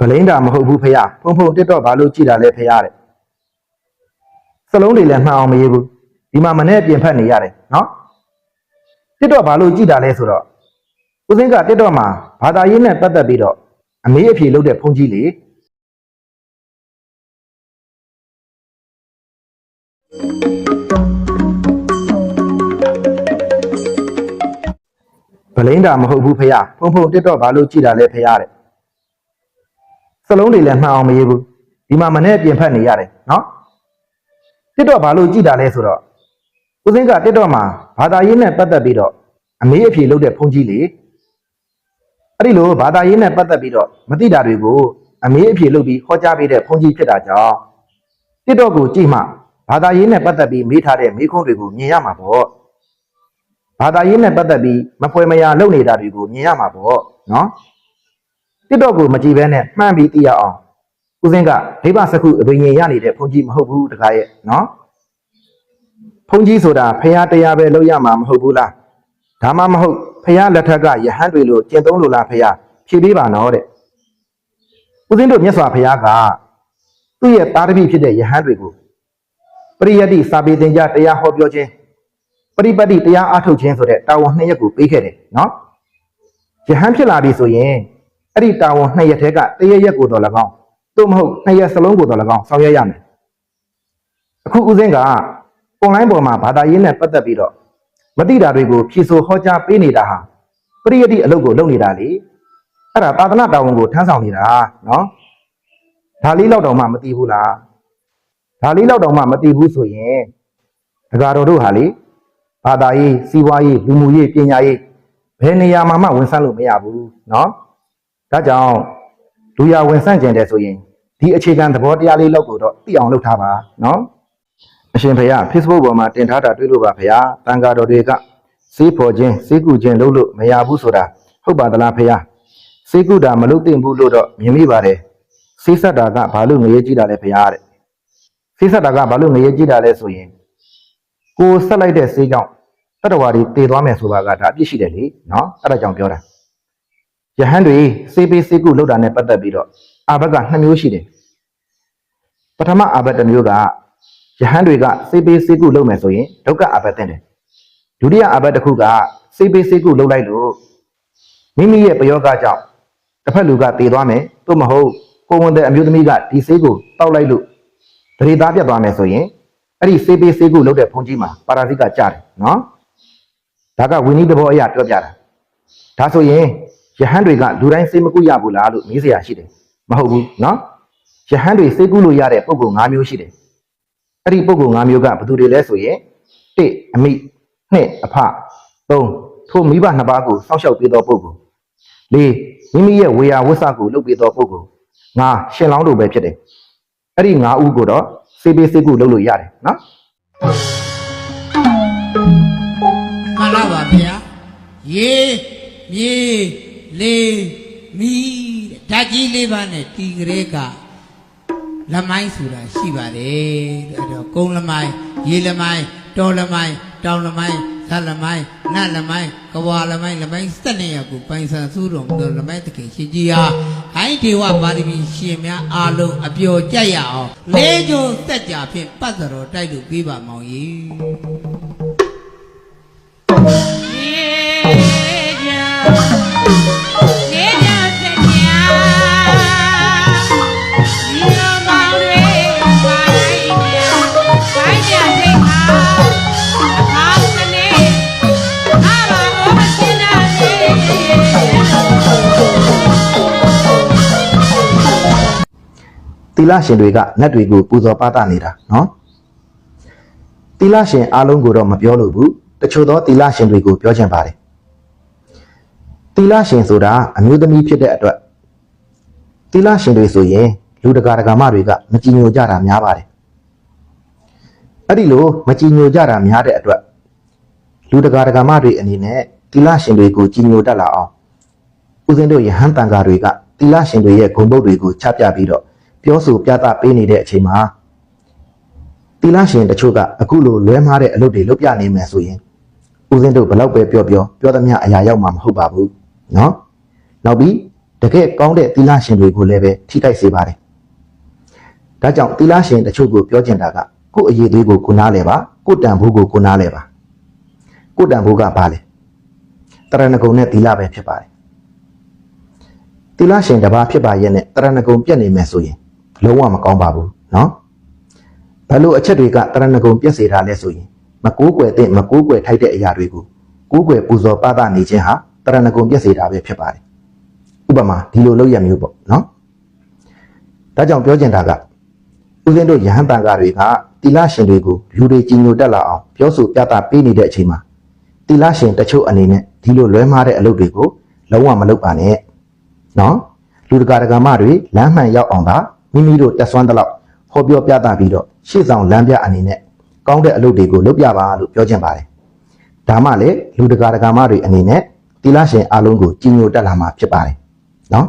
ဗလိန်တာမဟုတ်ဘူးဖေရဖုံဖုံတက်တော့ဘာလို့ကြည်တာလဲဖေရတဲ့စလုံးတွေလည်းမှန်အောင်မရေးဘူးဒီမှာမနဲ့ပြင်ဖက်နေရတယ်နော်တက်တော့ဘာလို့ကြည်တာလဲဆိုတော့ဦးစင်းကတက်တော့မှာဘာသာရေးနဲ့ပတ်သက်ပြီးတော့အမေးအဖြေလုပ်တဲ့ဖုန်ကြီးလေဗလိန်တာမဟုတ်ဘူးဖေရဖုံဖုံတက်တော့ဘာလို့ကြည်တာလဲဖေရတဲ့စ လုံးတွေလည်းမှန်အောင်မရေးဘူးဒီမှာမနဲ့ပြင်ဖက်နေရတယ်နော်တစ်တော့ဘာလို့ကြည်တာလဲဆိုတော့ဦးစင်းကတစ်တော့မှာဘာသာရေးနဲ့ပတ်သက်ပြီးတော့အမေးအဖြေလုပ်တဲ့ဖုန်ကြီးလေအဲ့ဒီလိုဘာသာရေးနဲ့ပတ်သက်ပြီးတော့မသိတာတွေကိုအမေးအဖြေလုပ်ပြီးဟောကြားပေးတဲ့ဖုန်ကြီးဖြစ်တာကြောင့်တစ်တော့ကိုကြည့်မှဘာသာရေးနဲ့ပတ်သက်ပြီးမေးထားတဲ့မေးခွန်းတွေကိုမြင်ရမှာပေါ့ဘာသာရေးနဲ့ပတ်သက်ပြီးမဖွယ်မရာလုပ်နေတာတွေကိုမြင်ရမှာပေါ့နော် TikTok ကိုမကြည့်ဘဲနဲ့မှန်းပြီးသိရအောင်ဦးစင်းကဒိဗစကုအဘိညာဉ်ရနေတဲ့ဘုန်းကြီးမဟုတ်ဘူးတခါရဲ့နော်ဘုန်းကြီးဆိုတာဖရာတရားပဲလုပ်ရမှာမဟုတ်ဘူးလားဒါမှမဟုတ်ဖရာလက်ထက်ကယဟန်တွေလို့ကျင့်သုံးလို့လားဖရာဖြေပေးပါနော်တဲ့ဦးစင်းတို့မြတ်စွာဘုရားကသူ့ရဲ့သားသမီးဖြစ်တဲ့ယဟန်တွေကိုပရိယတ္တိစာပေသင်ကြားတရားဟောပြောခြင်းပရိပတ်တိတရားအားထုတ်ခြင်းဆိုတဲ့တာဝန်နှစ်ရပ်ကိုပေးခဲ့တယ်နော်ယဟန်ဖြစ်လာပြီဆိုရင် အဲ့ဒီတာဝန်နှစ်ရက်တည်းကတရက်ရက်ကိုတော့၎င်းသို့မဟုတ်နှစ်ရက်စလုံးကိုတော့၎င်းဆောင်ရွက်ရမယ်အခုဦးစင်းကအွန်လိုင်းပေါ်မှာဘာသာရေးနဲ့ပတ်သက်ပြီးတော့မသိတာတွေကိုဖြေဆိုဟောကြားပေးနေတာဟာပရိယတိအလုပ်ကိုလုပ်နေတာလေအဲ့ဒါသာသနာတာဝန်ကိုထမ်းဆောင်နေတာနော်ဒါလေးတော့တော့မှမသိဘူးလားဒါလေးတော့တော့မှမသိဘူးဆိုရင်ဒကာတော်တို့ဟာလေဘာသာရေးစီးပွားရေးလူမှုရေးပညာရေးဘယ်နေရာမှာမှဝင်ဆန်းလို့မရဘူးနော် ဒါကြောင့်လူရဝင်ဆန့်ကျင်တယ်ဆိုရင်ဒီအခြေခံသဘောတရားလေးလောက်ကိုတော့သိအောင်လုပ်ထားပါနော်အရှင်ဖေရ Facebook ပေါ်မှာတင်ထားတာတွေ့လို့ပါဖေရတန်ဃာတော်တွေကစေးဖော်ခြင်းစေးကူခြင်းလုပ်လို့မရဘူးဆိုတာဟုတ်ပါသလားဖေရစေးကူတာမလုပ်သင့်ဘူးလို့တော့မြင်မိပါတယ်စေးဆက်တာကဘာလို့ငရေကြည့်တာလဲဖေရတဲ့စေးဆက်တာကဘာလို့ငရေကြည့်တာလဲဆိုရင်ကိုဆက်လိုက်တဲ့စေးကြောင့်တတဝါတွေတည်သွားမယ်ဆိုတာကဒါအပြစ်ရှိတယ်လေနော်အဲ့ဒါကြောင့်ပြောတာ ယဟန်တွေစေးပေးစေးကုလောက်တာနဲ့ပတ်သက်ပြီးတော့အာဘတ်ကနှစ်မျိုးရှိတယ်ပထမအာဘတ်တစ်မျိုးကယဟန်တွေကစေးပေးစေးကုလောက်မယ်ဆိုရင်ဒုက္ခအာဘတ်တင်တယ်ဒုတိယအာဘတ်တစ်ခုကစေးပေးစေးကုလောက်လိုက်လို့မိမိရဲ့ပယောဂကြောင့်တစ်ဖက်လူကတည်သွားမယ်သို့မဟုတ်ကိုယ်ဝန်တဲ့အမျိုးသမီးကဒီစေးကိုတောက်လိုက်လို့ဒရေသားပြတ်သွားမယ်ဆိုရင်အဲ့ဒီစေးပေးစေးကုလောက်တဲ့ဘုန်းကြီးမှာပါရာဇိကကြားတယ်နော်ဒါကဝိနည်းတဘောအရာပြောပြတာဒါဆိုရင် ယဟန်တွေကလူတိုင်းစိတ်မကူရဘူးလားလို့မေးစရာရှိတယ်မဟုတ်ဘူးနော်ယဟန်တွေစိတ်ကူးလို့ရတဲ့ပုံပုံ၅မျိုးရှိတယ်အဲ့ဒီပုံပုံ၅မျိုးကဘယ်သူတွေလဲဆိုရင်၁အမိ၂အဖ၃ထိုမိဘနှစ်ပါးကိုစောက်ရှောက်ပေးသောပုံပုံ၄မိမိရဲ့ဝေယဝစ္စကိုလုပ်ပေးသောပုံပုံ၅ရှင်လောင်းတို့ပဲဖြစ်တယ်အဲ့ဒီ၅ဦးကိုတော့စေပေးစေကူလုပ်လို့ရတယ်နော်မှန်ပါဗျာရေမြေ လေမီးတဲ့ဓာတ်ကြီးလေးပါးနဲ့တီကလေးကလမိုင်းဆိုတာရှိပါတယ်တဲ့အဲ့တော့ကုန်းလမိုင်းရေလမိုင်းတော်လမိုင်းတောင်လမိုင်းသလမိုင်းနတ်လမိုင်းကဝါလမိုင်းလမိုင်းစက်နေရကိုပိုင်ဆံစုတော်မူသောလမိုင်းတခင်ရှင်ကြီးဟာဟိုင်းဒေဝပါရမီရှင်များအားလုံးအပျော်ကြက်ရအောင်လေးကျုံသက်ကြဖြင့်ပတ်တော်တိုက်လို့ပြီးပါမောင်ကြီး သီလရှင်တွေကနတ်တွေကိုပူဇော်ပါတာနေတာနော်သီလရှင်အားလုံးကိုတော့မပြောလို့ဘူးတချို့သောသီလရှင်တွေကိုပြောချင်ပါတယ် သီလရှင်ဆိုတာအမျိုးသမီးဖြစ်တဲ့အတွက်သီလရှင်တွေဆိုရင်လူတကာတကာမတွေကမကြည်ညိုကြတာများပါတယ်အဲ့ဒီလိုမကြည်ညိုကြတာများတဲ့အတွက်လူတကာတကာမတွေအနေနဲ့သီလရှင်တွေကိုကြည်ညိုတတ်လာအောင်ဦးဇင်းတို့ယဟန်တန်ဃာတွေကသီလရှင်တွေရဲ့ဂုဏ်ပုဒ်တွေကိုချပြပြီးတော့ပြောဆိုပြသပေးနေတဲ့အချိန်မှာသီလရှင်တချို့ကအခုလိုလွဲမှားတဲ့အလုပ်တွေလုပ်ပြနေမယ်ဆိုရင်ဦးဇင်းတို့ဘယ်တော့ပဲပြောပြောပြောသမျှအရာရောက်မှာမဟုတ်ပါဘူး နော်နောက်ပြီးတကယ်ကောင်းတဲ့သီလရှင်တွေကိုလည်းပဲထိတိုက်စေပါတယ်ဒါကြောင့်သီလရှင်တချို့ကိုပြောချင်တာကကိုယ့်အရေးသေးကိုကိုနားလဲပါကိုတန်ဖိုးကိုကိုနားလဲပါကိုတန်ဖိုးကဘာလဲတရဏဂုံနဲ့သီလပဲဖြစ်ပါတယ်သီလရှင်တစ်ပါးဖြစ်ပါရဲ့နဲ့တရဏဂုံပြက်နေမယ်ဆိုရင်လုံးဝမကောင်းပါဘူးနော်ဘလို့အချက်တွေကတရဏဂုံပြက်စေတာလဲဆိုရင်မကိုးကွယ်တဲ့မကိုးကွယ်ထိုက်တဲ့အရာတွေကိုကိုးကွယ်ပူဇော်ပသနေခြင်းဟာ တရဏဂုံပြက်စေတာပဲဖြစ်ပါတယ်ဥပမာဒီလိုလောက်ရမျိုးပေါ့နော်ဒါကြောင့်ပြောချင်တာကဦးဇင်းတို့ယဟန်တန်ကတွေကတိလရှင်တွေကိုလူတွေကြီးညိုတက်လာအောင်ပြောဆိုပြသပေးနေတဲ့အချိန်မှာတိလရှင်တချို့အနေနဲ့ဒီလိုလွဲမှားတဲ့အလုပ်တွေကိုလုံးဝမလုပ်ပါနဲ့နော်လူတကာတကာမတွေလမ်းမှန်ရောက်အောင်သာမိမိတို့တက်ဆွမ်းတဲ့လောက်ဟောပြောပြသပြီးတော့ရှေ့ဆောင်လမ်းပြအနေနဲ့ကောင်းတဲ့အလုပ်တွေကိုလုပ်ပြပါလို့ပြောချင်ပါတယ်ဒါမှလည်းလူတကာတကာမတွေအနေနဲ့ တိလရှင်အားလုံးကိုကြည်ညိုတက်လာမှာဖြစ်ပါတယ်နော်